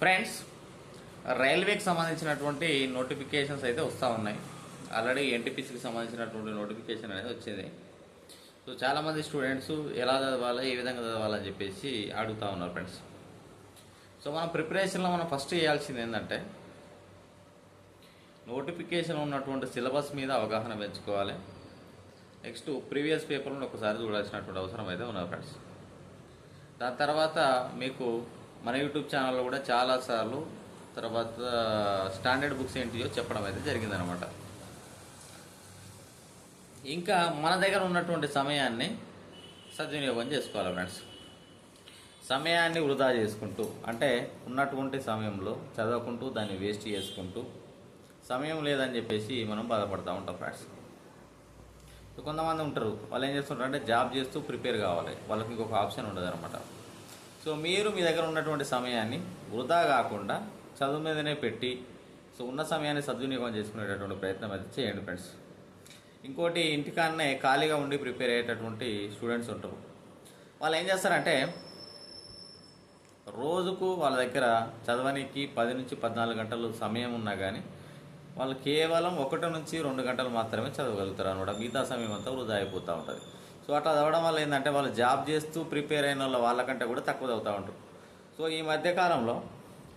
Friends రైల్వేకి సంబంధించినటువంటి notifications అయితే వస్తూ ఉన్నాయి. ఆల్రెడీ ఎన్టీపీసీకి సంబంధించినటువంటి నోటిఫికేషన్ అనేది వచ్చింది. సో చాలామంది స్టూడెంట్స్ ఎలా చదవాలి ఏ విధంగా చదవాలని చెప్పేసి అడుగుతూ ఉన్నారు ఫ్రెండ్స్ సో మనం ప్రిపరేషన్లో మనం ఫస్ట్ చేయాల్సింది ఏంటంటే నోటిఫికేషన్ ఉన్నటువంటి సిలబస్ మీద అవగాహన పెంచుకోవాలి. నెక్స్ట్ ప్రీవియస్ పేపర్లను ఒకసారి చూడాల్సినటువంటి అవసరం అయితే ఉన్నారు ఫ్రెండ్స్ దాని తర్వాత మీకు మన యూట్యూబ్ ఛానల్లో కూడా చాలాసార్లు తర్వాత స్టాండర్డ్ బుక్స్ ఏంటియో చెప్పడం అయితే జరిగిందనమాట. ఇంకా మన దగ్గర ఉన్నటువంటి సమయాన్ని సద్వినియోగం చేసుకోవాలి ఫ్రెండ్స్. సమయాన్ని వృధా చేసుకుంటూ అంటే ఉన్నటువంటి సమయంలో చదవకుంటూ దాన్ని వేస్ట్ చేసుకుంటూ సమయం లేదని చెప్పేసి మనం బాధపడతా ఉంటాం ఫ్రెండ్స్. కొంతమంది ఉంటారు వాళ్ళు ఏం చేస్తుంటారు అంటే జాబ్ చేస్తూ ప్రిపేర్ కావాలి. వాళ్ళకి ఇంకొక ఆప్షన్ ఉండదు అనమాట సో మీరు మీ దగ్గర ఉన్నటువంటి సమయాన్ని వృధా కాకుండా చదువు మీదనే పెట్టి సో ఉన్న సమయాన్ని సద్వినియోగం చేసుకునేటటువంటి ప్రయత్నం అయితే చేయండి ఫ్రెండ్స్ ఇంకోటి ఇంటికాడనే ఖాళీగా ఉండి ప్రిపేర్ అయ్యేటటువంటి స్టూడెంట్స్ ఉంటారు. వాళ్ళు ఏం చేస్తారంటే రోజుకు వాళ్ళ దగ్గర చదవడానికి పది నుంచి పద్నాలుగు గంటలు సమయం ఉన్నా కానీ వాళ్ళు కేవలం ఒకటి నుంచి రెండు గంటలు మాత్రమే చదవగలుగుతారు. అనమాట మిగతా సమయం అంతా వృధా అయిపోతూ ఉంటుంది. సో అట్లా చదవడం వల్ల ఏంటంటే వాళ్ళు జాబ్ చేస్తూ ప్రిపేర్ అయిన వాళ్ళ వాళ్ళకంటే కూడా తక్కువ చదువుతూ ఉంటారు. సో ఈ మధ్యకాలంలో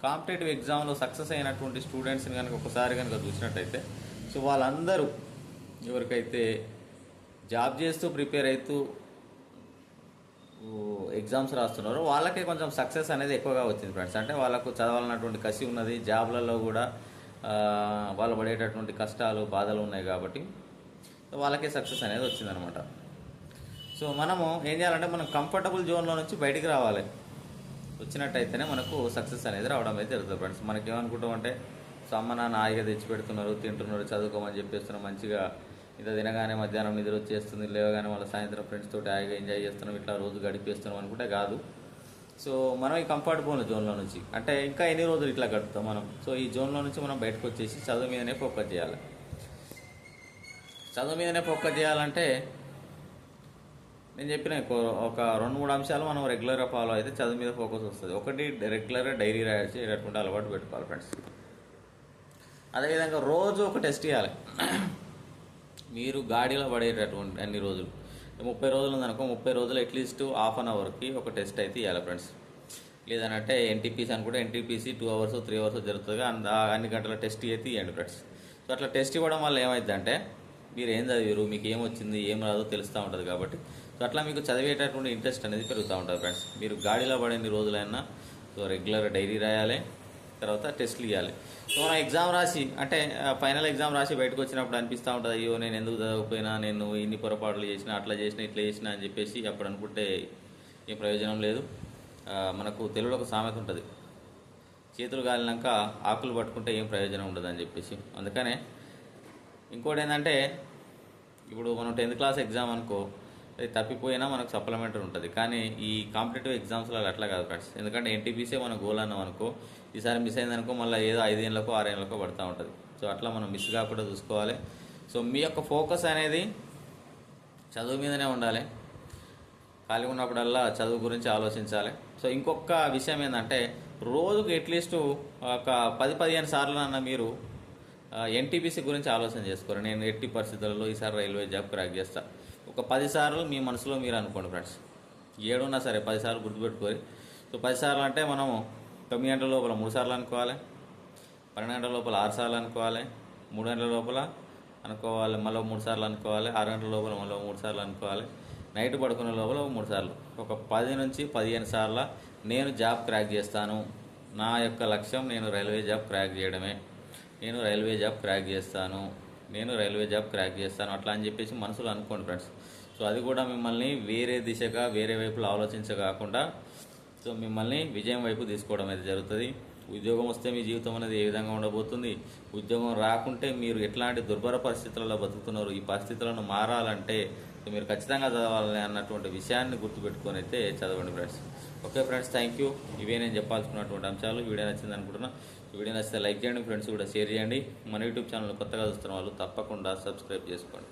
కాంపిటేటివ్ ఎగ్జామ్లో సక్సెస్ అయినటువంటి స్టూడెంట్స్ని కనుక ఒకసారి కనుక చూసినట్టయితే సో వాళ్ళందరూ ఎవరికైతే జాబ్ చేస్తూ ప్రిపేర్ అవుతూ ఎగ్జామ్స్ రాస్తున్నారో వాళ్ళకే కొంచెం సక్సెస్ అనేది ఎక్కువగా వచ్చింది ఫ్రెండ్స్. అంటే వాళ్ళకు చదవాలన్నటువంటి కసి ఉన్నది జాబ్లలో కూడా వాళ్ళు పడేటటువంటి కష్టాలు బాధలు ఉన్నాయి కాబట్టి సో వాళ్ళకే సక్సెస్ అనేది వచ్చిందనమాట. సో మనము ఏం చేయాలంటే మనం కంఫర్టబుల్ జోన్లో నుంచి బయటికి రావాలి. వచ్చినట్టయితేనే మనకు సక్సెస్ అనేది రావడం అయితే జరుగుతుంది ఫ్రెండ్స్ మనకి ఏమనుకుంటాం అంటే సో అమ్మ నాన్న హాయిగా తెచ్చి పెడుతున్నారు తింటున్నారు చదువుకోమని చెప్పేస్తున్నారు మంచిగా ఇంత తినగానే మధ్యాహ్నం నిద్ర వచ్చేస్తుంది లేవగానే వాళ్ళ సాయంత్రం ఫ్రెండ్స్ తోటి హాయిగా ఎంజాయ్ చేస్తున్నాం ఇట్లా రోజు గడిపేస్తున్నాం అనుకుంటే కాదు. సో మనం ఈ కంఫర్టబుల్ జోన్లో నుంచి అంటే ఇంకా ఎన్ని రోజులు ఇట్లా గడుపుతాం మనం? సో ఈ జోన్లో నుంచి మనం బయటకు వచ్చేసి చదువు మీదనే ఫోకస్ చేయాలి. చదువు మీదనే ఫోకస్ చేయాలంటే నేను చెప్పిన ఒక- రెండు మూడు అంశాలు మనం రెగ్యులర్గా ఫాలో అయితే చదువు మీద ఫోకస్ వస్తుంది. ఒకటి రెగ్యులర్గా డైరీ రాసేటటువంటి అలవాటు పెట్టుకోవాలి ఫ్రెండ్స్ అదేవిధంగా రోజు ఒక టెస్ట్ చేయాలి. మీరు గాడిలో పడేటటువంటి అన్ని రోజులు. ముప్పై రోజులు ఉందనుకో ముప్పై రోజులు అట్లీస్ట్ హాఫ్ అన్ అవర్కి ఒక టెస్ట్ అయితే ఇవ్వాలి ఫ్రెండ్స్ లేదనంటే ఎన్టీపీసీ అనుకుంటే NTPC two hours three hours జరుగుతుంది అన్ని గంటల టెస్ట్ అయితే ఇవ్వండి ఫ్రెండ్స్ సో అట్లా టెస్ట్ ఇవ్వడం వల్ల ఏమైందంటే మీరు ఏం చదివారు మీకు ఏమొచ్చింది ఏం రాదో తెలుస్తూ ఉంటుంది కాబట్టి. సో అట్లా మీకు చదివేటటువంటి ఇంట్రెస్ట్ అనేది పెరుగుతూ ఉంటుంది ఫ్రెండ్స్. మీరు గాడిలో పడిన రోజులైనా సో రెగ్యులర్ డైరీ రాయాలి తర్వాత టెస్ట్లు ఇవ్వాలి సో మనం ఎగ్జామ్ రాసి అంటే ఫైనల్ ఎగ్జామ్ రాసి బయటకు వచ్చినప్పుడు అనిపిస్తూ ఉంటుంది అయ్యో నేను ఎందుకు చదవకపోయినా నేను ఇన్ని పొరపాట్లు చేసినా అట్లా చేసినా ఇట్లా చేసినా అని చెప్పేసి అప్పుడు అనుకుంటే ఏం ప్రయోజనం లేదు. మనకు తెలుగులో ఒక సామెత ఉంటుంది. చేతులు కాలినాక ఆకులు పట్టుకుంటే ఏం ప్రయోజనం ఉండదు అని చెప్పేసి. అందుకనే ఇంకోటి ఏంటంటే ఇప్పుడు మనం టెన్త్ క్లాస్ ఎగ్జామ్ అనుకో అది తప్పిపోయినా మనకు సప్లిమెంటరీ ఉంటుంది. కానీ ఈ కాంపిటేటివ్ ఎగ్జామ్స్లో అట్లా కాదు ఫ్రెండ్స్. ఎందుకంటే ఎన్టీపీసీ మన గోల్ అన్నాం అనుకో ఈసారి మిస్ అయిందనుకో మళ్ళీ ఏదో ఐదేళ్ళకో ఆరేళ్ళకో పడుతూ ఉంటుంది. సో అట్లా మనం మిస్ కాకుండా చూసుకోవాలి. సో మీ యొక్క ఫోకస్ అనేది చదువు మీదనే ఉండాలి. ఖాళీ ఉన్నప్పుడల్లా చదువు గురించి ఆలోచించాలి. సో ఇంకొక విషయం ఏంటంటే రోజుకు అట్లీస్ట్ ఒక పది పదిహేను సార్లు అన్న మీరు ఎన్టీపీసీ గురించి ఆలోచన చేసుకోరు. నేను ఎట్టి పరిస్థితులలో ఈసారి రైల్వే జాబ్ క్రాక్ చేస్తా. ఒక పది సార్లు మీ మనసులో మీరు అనుకోండి ఫ్రెండ్స్. ఏడున్నా సరే పది సార్లు గుర్తుపెట్టుకోరు సో పది సార్లు అంటే మనము తొమ్మిది గంటల లోపల మూడు సార్లు అనుకోవాలి. పన్నెండు గంటల లోపల ఆరు సార్లు అనుకోవాలి. మూడు గంటల లోపల అనుకోవాలి మళ్ళీ మూడు సార్లు అనుకోవాలి. ఆరు గంటల లోపల మళ్ళీ మూడు సార్లు అనుకోవాలి. నైట్ పడుకునే లోపల మూడు సార్లు. ఒక పది నుంచి పదిహేను సార్ల నేను జాబ్ క్రాక్ చేస్తాను. నా యొక్క లక్ష్యం నేను రైల్వే జాబ్ క్రాక్ చేయడమే. నేను రైల్వే జాబ్ క్రాక్ చేస్తాను నేను రైల్వే జాబ్ క్రాక్ చేస్తాను అట్లా అని చెప్పేసి మనసులో అనుకోండి ఫ్రెండ్స్. సో అది కూడా మిమ్మల్ని వేరే దిశగా వేరే వైపులో ఆలోచించకాకుండా సో మిమ్మల్ని విజయం వైపు తీసుకోవడం అయితే జరుగుతుంది. ఉద్యోగం వస్తే మీ జీవితం అనేది ఏ విధంగా ఉండబోతుంది? ఉద్యోగం రాకుంటే మీరు ఎట్లాంటి దుర్భర పరిస్థితులలో బతుకుతున్నారు? ఈ పరిస్థితులను మారాలంటే మీరు ఖచ్చితంగా చదవాలని అన్నటువంటి విషయాన్ని గుర్తుపెట్టుకొని అయితే చదవండి friends. Okay friends thank you. ఇవే నేను చెప్పాల్సుకున్నటువంటి అంశాలు. వీడియో నచ్చింది అనుకుంటున్నా. వీడియో నచ్చితే లైక్ చేయండి ఫ్రెండ్స్ కూడా షేర్ చేయండి. మన యూట్యూబ్ ఛానల్ కొత్తగా చూస్తున్న వాళ్ళు తప్పకుండా సబ్స్క్రైబ్ చేసుకోండి.